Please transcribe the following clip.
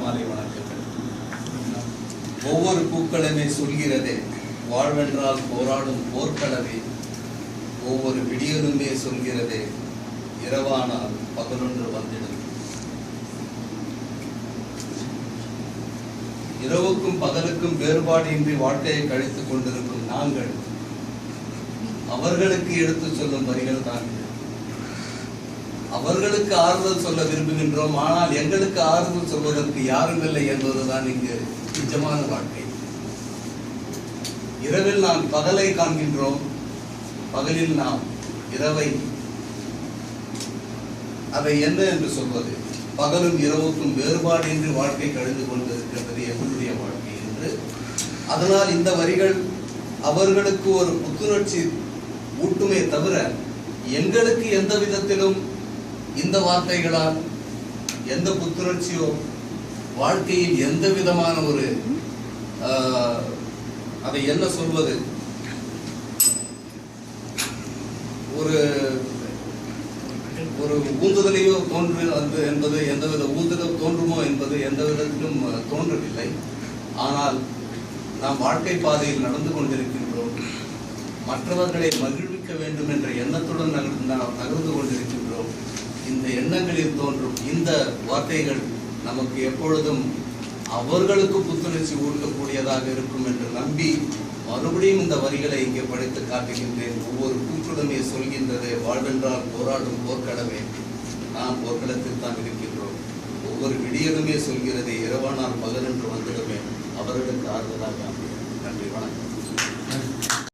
மாலை வணக்கங்கள். ஒவ்வொரு பூக்களுமே சொல்கிறதே வாழ்வென்றால் போராடும் போர்க்களவே ஒவ்வொரு விடியலுமே சொல்கிறதே இரவானால் பகலொன்று வந்திடும். இரவுக்கும் பகலுக்கும் வேறுபாடின்றி வாழ்க்கையை கழித்துக் கொண்டிருக்கும் நாங்கள் அவர்களுக்கு எடுத்துச் சொல்லும் வரிகள் தான் இது. அவர்களுக்கு ஆறுதல் சொல்ல விரும்புகின்றோம். ஆனால் எங்களுக்கு ஆறுதல் சொல்வதற்கு யாரும் இல்லை என்பதுதான் இங்கு நிஜமான வாழ்க்கை. இரவில் நாம் பகலை காண்கின்றோம். பகலில் நாம் இரவை அதை என்ன என்று சொல்வது? பகலும் இரவுக்கும் வேறுபாடு என்று வாழ்க்கை கழிந்து கொண்டிருக்கின்றது எங்களுடைய வாழ்க்கை என்று. அதனால் இந்த வரிகள் அவர்களுக்கு ஒரு புத்துணர்ச்சி ஊட்டுமே தவிர எங்களுக்கு எந்த விதத்திலும் இந்த வார்த்தைகளால் எந்த புத்துணர்ச்சியோ வாழ்க்கையில் எந்த விதமான ஒரு ஆஹ், அதை என்ன சொல்வது? ஒரு ஒரு ஊந்துதலையோ தோன்று அது என்பது எந்தவித ஊந்துதல் தோன்றுமோ என்பது எந்த விதத்திலும் தோன்றவில்லை. ஆனால் நாம் வாழ்க்கை பாதையில் நடந்து கொண்டிருக்கின்றோம். மற்றவர்களை மகிழ்விக்க வேண்டும் என்ற எண்ணத்துடன் நாம் நகர்ந்து கொண்டிருக்கின்றோம். இந்த எண்ணங்களில் தோன்றும் இந்த வார்த்தைகள் நமக்கு எப்பொழுதும் அவர்களுக்கு புத்துணர்ச்சி ஊட்டக்கூடியதாக இருக்கும் என்று நம்பி மறுபடியும் இந்த வரிகளை இங்கே படித்து காட்டுகின்றேன். ஒவ்வொரு கூற்றுடமே சொல்கின்றது. வாழ்வென்றால் போராடும் போர்க்களமே. நாம் போர்க்களத்தில் தான் இருக்கின்றோம். ஒவ்வொரு விடியலுமே சொல்கிறது இரவானால் பகலென்று வந்துடுமே. அவர்களுக்கு ஆறுதலாக அமையும். நன்றி வணக்கம்.